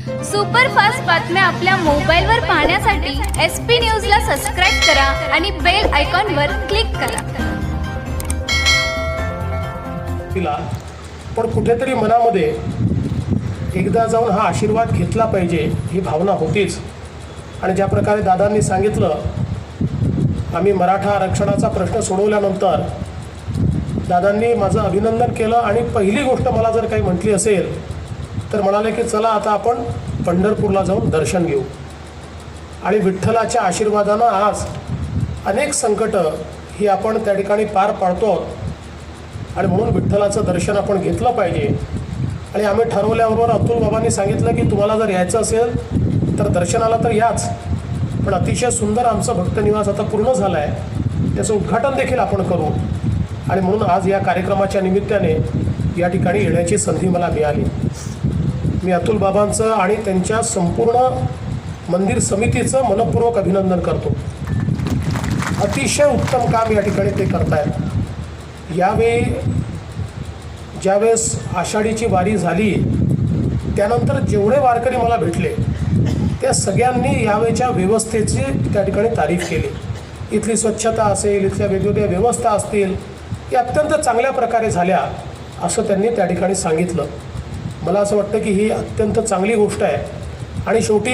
Superfast बातम्या आपल्या मोबाईलवर पाहण्यासाठी एस पी न्यूजला सबस्क्राईब करा आणि बेल आयकॉनवर क्लिक करा. तिला पण कुठेतरी मनामध्ये एकदा जाऊन हा आशीर्वाद घेतला पाहिजे ही भावना होतीच. आणि ज्या प्रकारे दादांनी सांगितलं आम्ही मराठा आरक्षणाचा प्रश्न सोडवल्यानंतर दादांनी माझं अभिनंदन केलं आणि पहिली गोष्ट मला जर काही म्हटली असेल तर म्हणाले की चला आता आपण पंढरपूरला जाऊन दर्शन घेऊ. आणि विठ्ठलाच्या आशीर्वादानं आज अनेक संकटं ही आपण त्या ठिकाणी पार पाडतो आहोत. आणि म्हणून विठ्ठलाचं दर्शन आपण घेतलं पाहिजे. आणि आम्ही ठरवल्याबरोबर अतुल बाबांनी सांगितलं की तुम्हाला जर यायचं असेल तर दर्शनाला तर याच. पण अतिशय सुंदर आमचं भक्तनिवास आता पूर्ण झालं आहे त्याचं उद्घाटन देखील आपण करू. आणि म्हणून आज या कार्यक्रमाच्या निमित्ताने या ठिकाणी येण्याची संधी मला मिळाली. मी अतुल बाबांचं आणि त्यांच्या संपूर्ण मंदिर समितीचं मनपूर्वक अभिनंदन करतो. अतिशय उत्तम काम या ठिकाणी ते करतायत. यावेळी ज्यावेळेस आषाढीची वारी झाली त्यानंतर जेवढे वारकरी मला भेटले त्या सगळ्यांनी यावेळच्या व्यवस्थेची त्या ठिकाणी तारीफ केली. इथली स्वच्छता असेल इथल्या वेगवेगळ्या व्यवस्था असतील या अत्यंत चांगल्या प्रकारे झाल्या असं त्यांनी त्या ठिकाणी सांगितलं. मला असं वाटतं की ही अत्यंत चांगली गोष्ट आहे. आणि शेवटी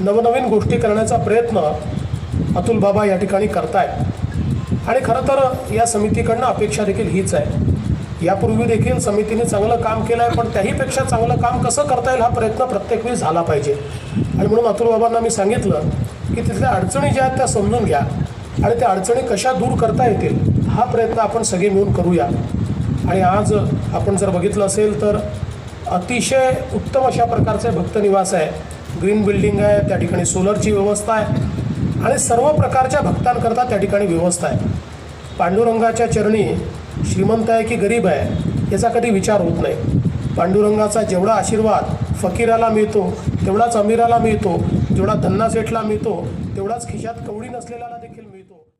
नवनवीन गोष्टी करण्याचा प्रयत्न अतुल बाबा या ठिकाणी करतायत. आणि खरं तर या समितीकडनं अपेक्षा देखील हीच आहे. यापूर्वी देखील समितीने चांगलं काम केलं आहे पण त्याहीपेक्षा चांगलं काम कसं करता येईल हा प्रयत्न प्रत्येक वेळी झाला पाहिजे. आणि म्हणून अतुल बाबांना मी सांगितलं की तिथल्या अडचणी ज्या आहेत त्या समजून घ्या. आणि त्या अडचणी कशा दूर करता येतील हा प्रयत्न आपण सगळे मिळून करूया. आणि आज आपण जर बघितलं असेल तर अतिशय उत्तम अशा प्रकारचे भक्तनिवास आहे. ग्रीन बिल्डिंग आहे त्या ठिकाणी सोलरची व्यवस्था आहे. आणि सर्व प्रकारच्या भक्तांकरता त्या ठिकाणी व्यवस्था आहे. पांडुरंगाच्या चरणी श्रीमंत आहे की गरीब आहे याचा कधी विचार होत नाही. पांडुरंगाचा जेवढा आशीर्वाद फकीराला मिळतो तेवढाच अमीराला मिळतो जेवढा धन्ना सेठला मिळतो तेवढाच खिशात कवडी नसलेल्याला देखील मिळतो.